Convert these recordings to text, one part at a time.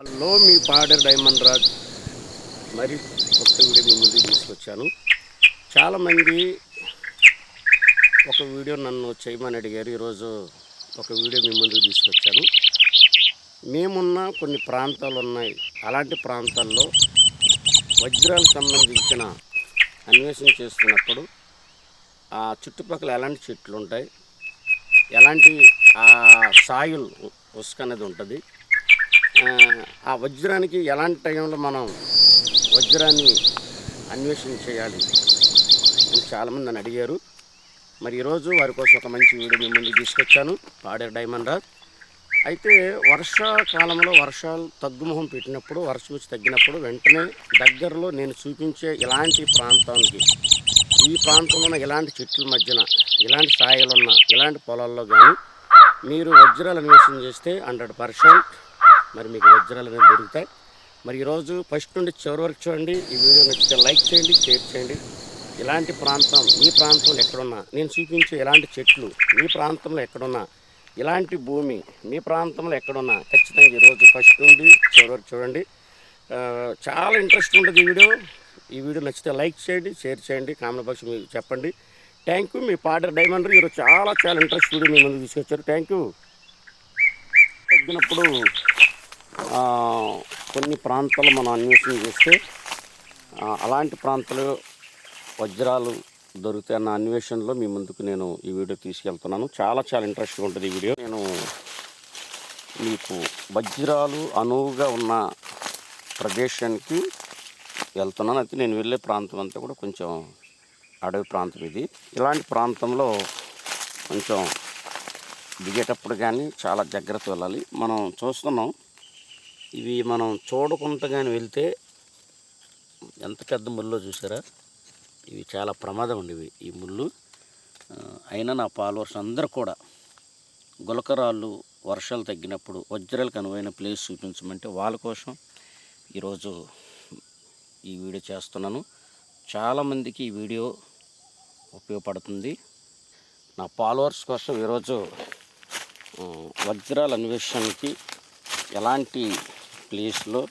Hello మీ fodder diamond Raj. మరి కొత్త వీడియో మీ ముందు తీసుకొచ్చాను. చాలామంది ఒక వీడియో నన్ను చేయమని అడిగారు. ఈరోజు ఒక వీడియో మీ ముందుకు తీసుకొచ్చాను. మేమున్న కొన్ని ప్రాంతాలు ఉన్నాయి. అలాంటి ప్రాంతాల్లో వజ్రాలకు సంబంధించిన అన్వేషణ చేస్తున్నప్పుడు ఆ చుట్టుపక్కల ఎలాంటి చెట్లు ఉంటాయి? ఎలాంటి సాయిల్ ఉసుక అనేది ఉంటుంది? ఆ, వజ్రానికి ఎలాంటి టైంలో మనం వజ్రాన్ని అన్వేషణ చేయాలి అని చాలామంది నన్ను అడిగారు. మరి ఈరోజు వారి కోసం ఒక మంచి వీడియో మీ తీసుకొచ్చాను. పాడేరు డైమండ్ రాజ్ అయితే వర్షాకాలంలో వర్షాలు తగ్గుముఖం పెట్టినప్పుడు వర్షం వచ్చి తగ్గినప్పుడు వెంటనే దగ్గరలో నేను చూపించే ఇలాంటి ప్రాంతానికి ఈ ప్రాంతంలో ఉన్న ఇలాంటి చెట్ల మధ్యన ఇలాంటి స్థాయిలో ఉన్న ఇలాంటి పొలాల్లో కానీ మీరు వజ్రాలు అన్వేషణ చేస్తే హండ్రెడ్ పర్సెంట్ మరి మీకు వజ్రాలు అనేవి దొరుకుతాయి. మరి ఈరోజు ఫస్ట్ నుండి చివరి వరకు చూడండి. ఈ వీడియో నచ్చితే లైక్ చేయండి షేర్ చేయండి. ఇలాంటి ప్రాంతం మీ ప్రాంతంలో ఎక్కడున్నా నేను చూపించే ఇలాంటి చెట్లు మీ ప్రాంతంలో ఎక్కడున్నా ఇలాంటి భూమి మీ ప్రాంతంలో ఎక్కడున్నా ఖచ్చితంగా ఈరోజు ఫస్ట్ నుండి చివరి వరకు చూడండి. చాలా ఇంట్రెస్ట్ ఉంటుంది ఈ వీడియో. ఈ వీడియో నచ్చితే లైక్ చేయండి షేర్ చేయండి కామెంట్ బాక్స్ మీరు చెప్పండి. థ్యాంక్ యూ మీ పాడర్ డైమండ్ ఈరోజు చాలా చాలా ఇంట్రెస్ట్ వీడియో మీ ముందు తీసుకొచ్చారు. Thank you. తగ్గినప్పుడు కొన్ని ప్రాంతాలు మనం అన్వేషణ చేస్తే అలాంటి ప్రాంతాలు వజ్రాలు దొరుకుతాయి అన్న అన్వేషణలో మీ ముందుకు నేను ఈ వీడియో తీసుకెళ్తున్నాను. చాలా చాలా ఇంట్రెస్ట్గా ఉంటుంది ఈ వీడియో. నేను మీకు వజ్రాలు అనువుగా ఉన్న ప్రదేశానికి వెళ్తున్నాను. అయితే నేను వెళ్ళే ప్రాంతం అంతా కూడా కొంచెం అడవి ప్రాంతం ఇది. ఇలాంటి ప్రాంతంలో కొంచెం దిగేటప్పుడు కానీ చాలా జాగ్రత్త వెళ్ళాలి. మనం చూస్తున్నాం ఇవి మనం చూడకుండా కానీ వెళ్తే ఎంత పెద్ద ముళ్ళో చూసారా? ఇవి చాలా ప్రమాదం ఉండేవి ఈ ముళ్ళు. అయినా నా ఫాలోవర్స్ అందరూ కూడా గులకరాళ్ళు వర్షాలు తగ్గినప్పుడు వజ్రాలకు అనువైన ప్లేస్ చూపించమంటే వాళ్ళ కోసం ఈరోజు ఈ వీడియో చేస్తున్నాను. చాలామందికి ఈ వీడియో ఉపయోగపడుతుంది. నా ఫాలోవర్స్ కోసం ఈరోజు వజ్రాల అన్వేషణకి ఎలాంటి ప్లేస్లో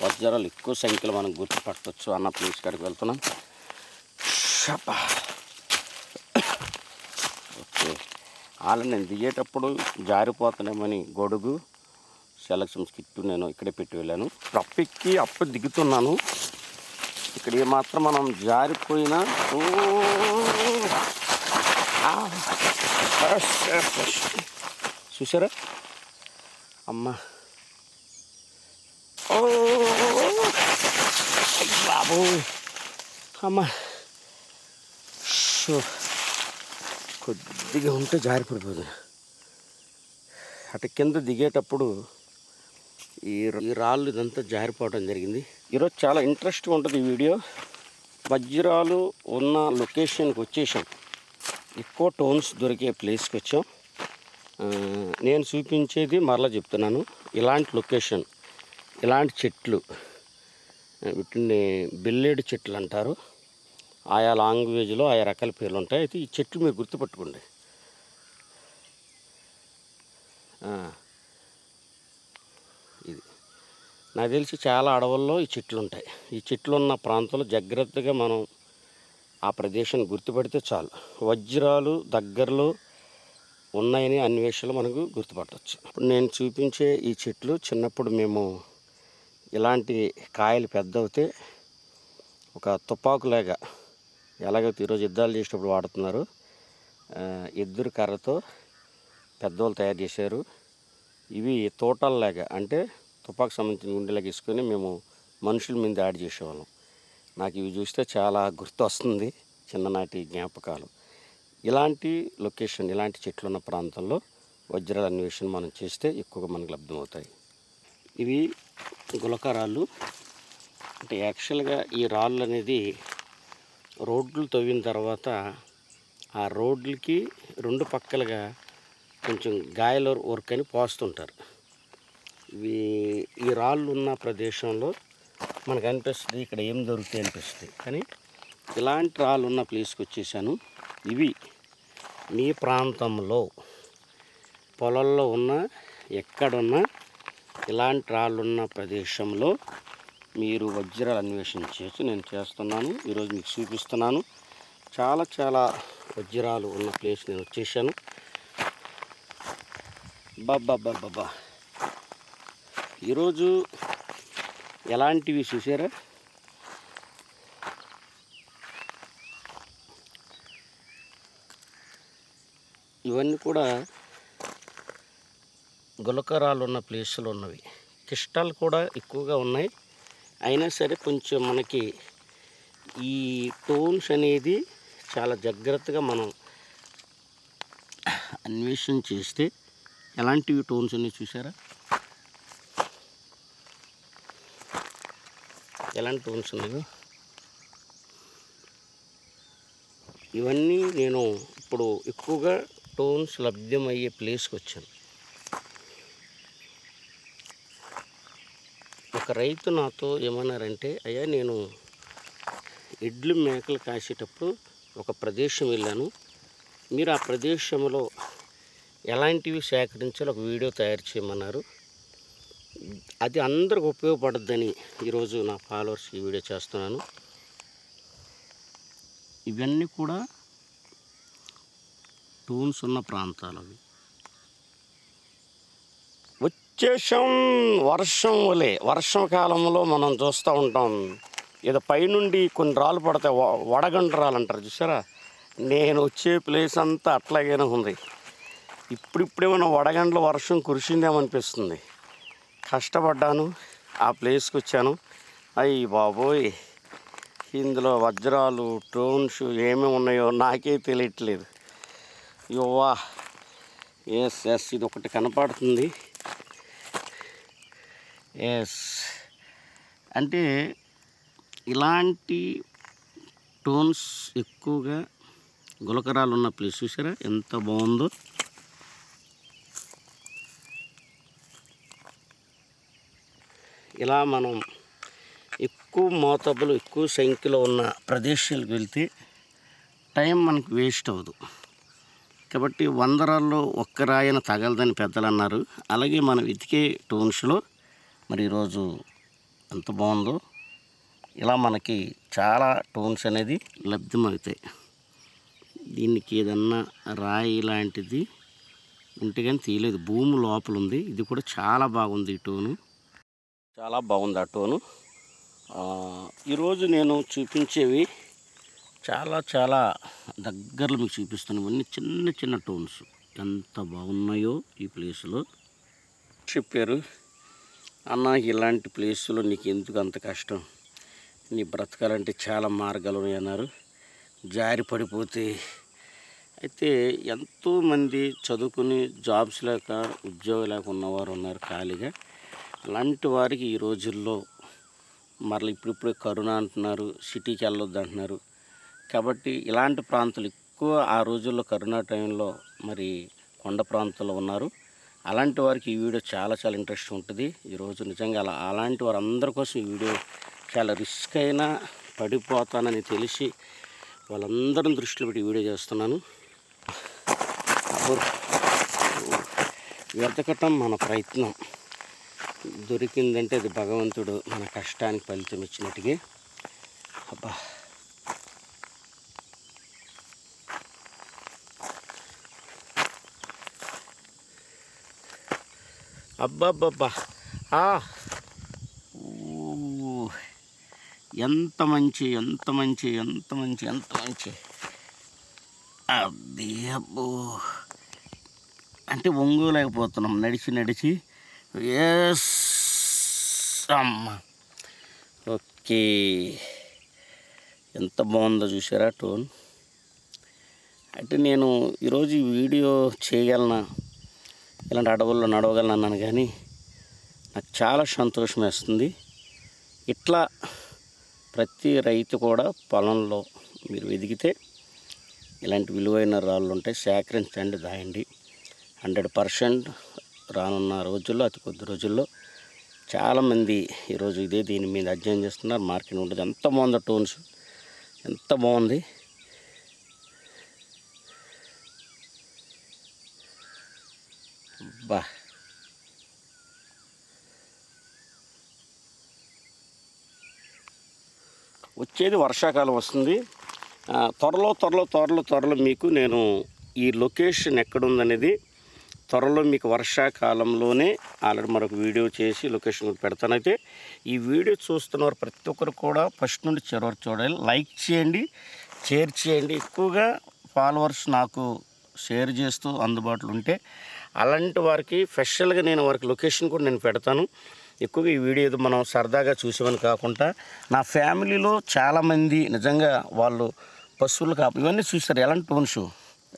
వజ్రాలు ఎక్కువ సంఖ్యలో మనం గుర్తుపట్టవచ్చు అన్న ప్లేస్ కాడికి వెళ్తున్నాం. షపా. ఓకే. ఆల్రెడీ నేను దిగేటప్పుడు జారిపోతున్నామని గొడుగు సెలక్షన్ కిట్టు నేను ఇక్కడే పెట్టి వెళ్ళాను. అప్పెక్కి అప్పు దిగుతున్నాను. ఇక్కడ ఏమాత్రం మనం జారిపోయినా ఓ. చూసారా? అమ్మా. ఓ బాబు అమ్మా. షో. కొద్దిగా ఉంటే జారిపడిపోదు. అటు కింద దిగేటప్పుడు ఈ ఈ రాళ్ళు ఇదంతా జారిపోవడం జరిగింది. ఈరోజు చాలా ఇంట్రెస్ట్గా ఉంటుంది ఈ వీడియో. వజ్రాలు ఉన్న లొకేషన్కి వచ్చేసాం. ఎక్కువ టోన్స్ దొరికే ప్లేస్కి వచ్చాం. నేను చూపించేది మరలా చెప్తున్నాను. ఇలాంటి లొకేషన్ ఇలాంటి చెట్లు వీటిని బిల్లేడు చెట్లు అంటారు. ఆయా లాంగ్వేజ్లో ఆయా రకాల పేర్లు ఉంటాయి. అయితే ఈ చెట్లు మీరు గుర్తుపట్టుకోండి. ఇది. నాకు తెలిసి చాలా అడవుల్లో ఈ చెట్లు ఉంటాయి. ఈ చెట్లు ఉన్న ప్రాంతంలో జాగ్రత్తగా మనం ఆ ప్రదేశాన్ని గుర్తుపడితే చాలు. వజ్రాలు దగ్గరలో ఉన్నాయని అన్వేషణలు మనకు గుర్తుపట్టవచ్చు ఇప్పుడు నేను చూపించే ఈ చెట్లు చిన్నప్పుడు మేము ఇలాంటి కాయలు పెద్ద అవుతే ఒక తుపాకులాగా ఎలాగైతే ఈరోజు యుద్ధాలు చేసేటప్పుడు వాడుతున్నారు. ఆ, ఎద్దురు కర్రతో పెద్దవాళ్ళు తయారు చేశారు. ఇవి తోటల్లాగా అంటే తుపాకు సంబంధించిన గుండెలాగా ఇసుకొని మేము మనుషుల మీద యాడ్ చేసేవాళ్ళం. నాకు ఇవి చూస్తే చాలా గుర్తు వస్తుంది చిన్ననాటి జ్ఞాపకాలు. ఇలాంటి లొకేషన్ ఇలాంటి చెట్లు ఉన్న ప్రాంతంలో వజ్రాల అన్వేషణ మనం చేస్తే ఎక్కువగా మనకు లబ్ధమవుతాయి. ఇవి గులక రాళ్ళు అంటే యాక్చువల్గా ఈ రాళ్ళు అనేది రోడ్లు తవ్విన తర్వాత ఆ రోడ్లకి రెండు పక్కలుగా కొంచెం గాయల వర్క్ అని పోస్తుంటారు. ఇవి ఈ రాళ్ళు ఉన్న ప్రదేశంలో మనకు అనిపిస్తుంది ఇక్కడ ఏం దొరుకుతాయి అనిపిస్తుంది. కానీ ఇలాంటి రాళ్ళు ఉన్న ప్లేస్కి వచ్చేసాను. ఇవి మీ ప్రాంతంలో పొలాల్లో ఉన్న ఎక్కడున్నా ఇలాంటి రాళ్ళున్న ప్రదేశంలో మీరు వజ్రాలు అన్వేషించేసి నేను చేస్తున్నాను. ఈరోజు మీకు చూపిస్తున్నాను. చాలా చాలా వజ్రాలు ఉన్న ప్లేస్ నేను వచ్చేసాను. బాబా ఈరోజు ఎలాంటివి చూసారా? ఇవన్నీ కూడా గులకరాలు ఉన్న ప్లేసులు ఉన్నవి. కిష్టాలు కూడా ఎక్కువగా ఉన్నాయి. అయినా సరే కొంచెం మనకి ఈ టోన్స్ అనేది చాలా జాగ్రత్తగా మనం అన్వేషణ చేస్తే ఎలాంటివి టోన్స్ ఉన్నాయి చూసారా ఎలాంటి టోన్స్ ఉన్నాయో ఇవన్నీ నేను ఇప్పుడు ఎక్కువగా టోన్స్ లభ్యమయ్యే ప్లేస్కి వచ్చాను. ఒక రైతు నాతో ఏమన్నారంటే అయ్యా నేను ఎడ్లు మేకలు కాసేటప్పుడు ఒక ప్రదేశం వెళ్ళాను. మీరు ఆ ప్రదేశంలో ఎలాంటివి సేకరించాలో ఒక వీడియో తయారు చేయమన్నారు. అది అందరికి ఉపయోగపడద్దని ఈరోజు నా ఫాలోవర్స్ ఈ వీడియో చేస్తున్నాను. ఇవన్నీ కూడా టూన్స్ ఉన్న ప్రాంతాలు అవి. విశేషం వర్షం వలె వర్షం కాలంలో మనం చూస్తూ ఉంటాం. ఏదో పైనుండి కొన్ని రాళ్ళు పడతాయి వ- రాళ్ళు అంటారు చూసారా నేను వచ్చే ప్లేస్ అంతా అట్లాగేనే ఉంది. ఇప్పుడిప్పుడేమైనా వడగండ్ల వర్షం కురిసిందేమనిపిస్తుంది. కష్టపడ్డాను ఆ ప్లేస్కి వచ్చాను అయ్యి బాబోయ్! ఇందులో వజ్రాలు టోన్స్ ఏమేమి ఉన్నాయో నాకే తెలియట్లేదు. యువా ఎస్ ఎస్ ఇది ఒకటి కనపడుతుంది. ఎస్ అంటే ఇలాంటి టోన్స్ ఎక్కువగా గులకరాలు ఉన్న ప్లేస్ చూసారా ఎంత బాగుందో. ఇలా మనం ఎక్కువ మోతాబులు ఎక్కువ సంఖ్యలో ఉన్న ప్రదేశాలకు వెళ్తే టైం మనకు వేస్ట్ అవ్వదు. కాబట్టి వందరాల్లో ఒక్క రాయన తగలదని పెద్దలు అన్నారు. అలాగే మనం వెతికే టోన్స్లో మరి ఈరోజు ఎంత బాగుందో. ఇలా మనకి చాలా టోన్స్ అనేది లభ్యమవుతాయి దీనికి ఏదన్నా రాయి లాంటిది ఉంటే కానీ తీయలేదు. భూమి లోపల ఉంది ఇది కూడా చాలా బాగుంది ఈ టోను. చాలా బాగుంది ఆ టోను. ఈరోజు నేను చూపించేవి చాలా చాలా దగ్గరలో మీకు చూపిస్తాను ఇవన్నీ చిన్న చిన్న టోన్స్. ఎంత బాగున్నాయో ఈ ప్లేస్లో. చెప్పారు. అన్న ఇలాంటి ప్లేస్లో నీకు ఎందుకు అంత కష్టం? నీ బ్రతకాలంటే చాలా మార్గాలు ఉన్నాయి అన్నారు జారి పడిపోతే అయితే ఎంతోమంది చదువుకుని జాబ్స్ లేక ఉద్యోగం లేక ఉన్నవారు ఉన్నారు ఖాళీగా. అలాంటి వారికి ఈ రోజుల్లో మరలా ఇప్పుడిప్పుడే కరోనా అంటున్నారు సిటీకి వెళ్ళొద్దు అంటున్నారు. కాబట్టి ఇలాంటి ప్రాంతాలు ఎక్కువ ఆ రోజుల్లో కరోనా టైంలో మరి కొండ ప్రాంతాల్లో ఉన్నారు. అలాంటి వారికి ఈ వీడియో చాలా చాలా ఇంట్రెస్ట్ ఉంటుంది. ఈరోజు నిజంగా అలా అలాంటి వారు అందరి కోసం ఈ వీడియో చాలా రిస్క్ అయినా పడిపోతానని తెలిసి వాళ్ళందరం దృష్టిలో పెట్టి వీడియో చేస్తున్నాను. వెతకటం మన ప్రయత్నం. దొరికిందంటే అది భగవంతుడు మన కష్టానికి ఫలితం ఇచ్చినట్టుగా. అబ్బా. అబ్బబ్బబ్బా. ఆ. ఊ. ఎంత మంచి ఎంత మంచి ఎంత మంచి ఎంత మంచి. అబ్బే అబ్బో. అంటే ఒంగోలేకపోతున్నాం నడిచి నడిచి. ఎస్ అమ్మ. ఓకే. ఎంత బాగుందో చూసారా టోన్? అంటే నేను ఈరోజు ఈ వీడియో చేయగలనా ఇలాంటి అడవుల్లో నడవగలను అన్నాను కానీ నాకు చాలా సంతోషం వేస్తుంది. ఇట్లా ప్రతి రైతు కూడా పొలంలో మీరు వెదిగితే ఇలాంటి విలువైన రాళ్ళు ఉంటాయి సేకరించండి దాయండి. హండ్రెడ్ పర్సెంట్ రానున్న రోజుల్లో అతి కొద్ది రోజుల్లో చాలామంది ఈరోజు ఇదే దీని మీద అధ్యయనం చేస్తున్నారు. మార్కెట్ ఉంటుంది. ఎంత బాగుందో టోన్స్ ఎంత బాగుంది. బా వచ్చేది వర్షాకాలం వస్తుంది. త్వరలో త్వరలో త్వరలో త్వరలో మీకు నేను ఈ లొకేషన్ ఎక్కడుందనేది త్వరలో మీకు వర్షాకాలంలోనే ఆల్రెడీ మరొక వీడియో చేసి లొకేషన్ కూడా పెడతానైతే ఈ వీడియో చూస్తున్న వారు ప్రతి ఒక్కరు కూడా ఫస్ట్ నుండి చివరి చూడాలి. లైక్ చేయండి షేర్ చేయండి. ఎక్కువగా ఫాలోవర్స్ నాకు షేర్ చేస్తూ అందుబాటులో ఉంటే అలాంటి వారికి స్పెషల్గా నేను వారికి లొకేషన్ కూడా నేను పెడతాను. ఎక్కువగా ఈ వీడియో ఏదో మనం సరదాగా చూసేవని కాకుండా నా ఫ్యామిలీలో చాలామంది నిజంగా వాళ్ళు పశువులు కాపు ఇవన్నీ చూస్తారు ఎలాంటి టోన్స్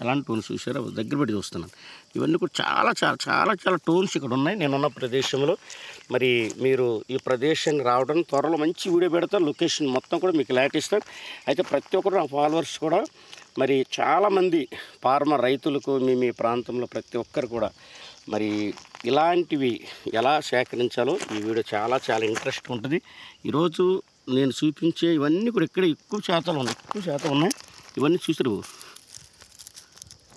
ఎలాంటి టోన్స్ చూసారో దగ్గర పెట్టి చూస్తున్నాను. ఇవన్నీ కూడా చాలా చాలా చాలా చాలా టోన్స్ ఇక్కడ ఉన్నాయి. నేనున్న ప్రదేశంలో. మరి మీరు ఈ ప్రదేశానికి రావడం త్వరలో మంచి వీడియో పెడతాను. లొకేషన్ మొత్తం కూడా మీకు లైట్ ఇస్తాను. అయితే ప్రతి ఒక్కరు నా ఫాలోవర్స్ కూడా మరి చాలామంది ఫార్మర్ రైతులకు మీ మీ ప్రాంతంలో ప్రతి ఒక్కరు కూడా మరి ఇలాంటివి ఎలా సేకరించాలో ఈ వీడియో చాలా చాలా ఇంట్రెస్ట్ ఉంటుంది. ఈరోజు నేను చూపించే ఇవన్నీ కూడా ఇక్కడ ఎక్కువ శాతం ఉన్నాయి. ఎక్కువ శాతం ఉన్నాయి. ఇవన్నీ చూసారు.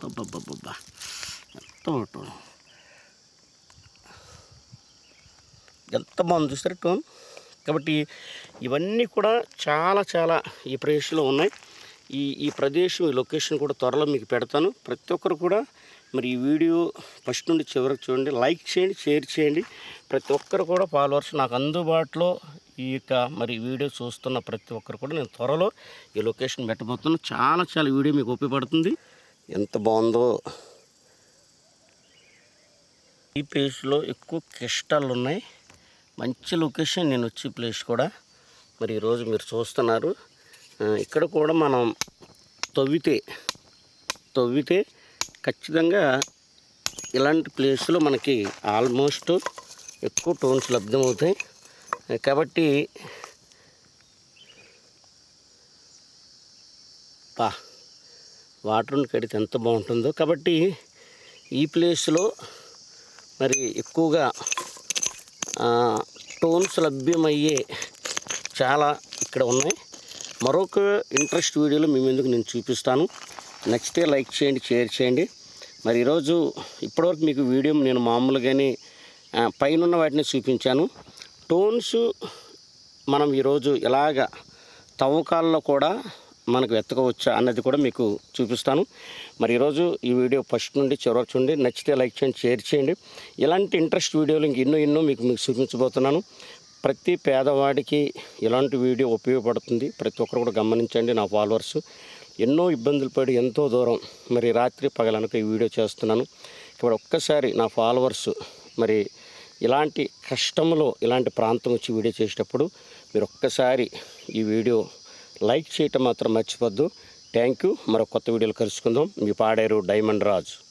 అబ్బబ్బబ్బబ్బా. ఎంత టోన్ ఎంత బాగుంది చూసారు టోన్. కాబట్టి ఇవన్నీ కూడా చాలా చాలా ఈ ప్రదేశంలో ఉన్నాయి. ఈ ఈ ప్రదేశం ఈ లొకేషన్ కూడా త్వరలో మీకు పెడతాను. ప్రతి ఒక్కరు కూడా మరి ఈ వీడియో ఫస్ట్ నుండి చివరికి చూడండి. లైక్ చేయండి షేర్ చేయండి. ప్రతి ఒక్కరు కూడా ఫాలోవర్స్ నాకు అందుబాటులో ఈ యొక్క మరి వీడియో చూస్తున్న ప్రతి ఒక్కరు కూడా నేను త్వరలో ఈ లొకేషన్ పెట్టబోతున్నాను. చాలా చాలా వీడియో మీకు ఉపయోగపడుతుంది. ఎంత బాగుందో. ఈ ప్లేస్లో ఎక్కువ కిష్టాలు ఉన్నాయి. మంచి లొకేషన్ నేను వచ్చే ప్లేస్ కూడా మరి ఈరోజు మీరు చూస్తున్నారు. ఇక్కడ కూడా మనం తవ్వితే తవ్వితే ఖచ్చితంగా ఇలాంటి ప్లేస్లో మనకి ఆల్మోస్ట్ ఎక్కువ టోన్స్ లభ్యమవుతాయి. కాబట్టి పా వాటర్ని కడితే ఎంత బాగుంటుందో. కాబట్టి ఈ ప్లేస్లో మరి ఎక్కువగా టోన్స్ లభ్యమయ్యే చాలా ఇక్కడ ఉన్నాయి. మరొక ఇంట్రెస్ట్ వీడియోలో మీ ముందుకు నేను చూపిస్తాను. నచ్చితే లైక్ చేయండి షేర్ చేయండి. మరి ఈరోజు ఇప్పటివరకు మీకు వీడియో నేను మామూలుగానే పైన వాటిని చూపించాను. టోన్స్ మనం ఈరోజు ఇలాగ తవ్వకాల్లో కూడా మనకు వెతకవచ్చా అన్నది కూడా మీకు చూపిస్తాను. మరి ఈరోజు ఈ వీడియో ఫస్ట్ నుండి చివరికి చూడండి. నచ్చితే లైక్ చేయండి షేర్ చేయండి. ఇలాంటి ఇంట్రెస్ట్ వీడియోలు ఇంక ఎన్నో ఎన్నో మీకు మీకు చూపించబోతున్నాను. ప్రతి పేదవాడికి ఇలాంటి వీడియో ఉపయోగపడుతుంది. ప్రతి ఒక్కరు కూడా గమనించండి నా ఫాలోవర్స్. ఎన్నో ఇబ్బందులు పడి ఎంతో దూరం మరి రాత్రి పగలనక ఈ వీడియో చేస్తున్నాను. ఇప్పుడు ఒక్కసారి నా ఫాలోవర్స్ మరి ఇలాంటి కష్టంలో ఇలాంటి ప్రాంతం వచ్చి వీడియో చేసేటప్పుడు మీరు ఒక్కసారి ఈ వీడియో లైక్ చేయటం మాత్రం మర్చిపోద్దు. Thank you. మరో కొత్త వీడియోలు కలుసుకుందాం. మీ పాడేరు డైమండ్ రాజు.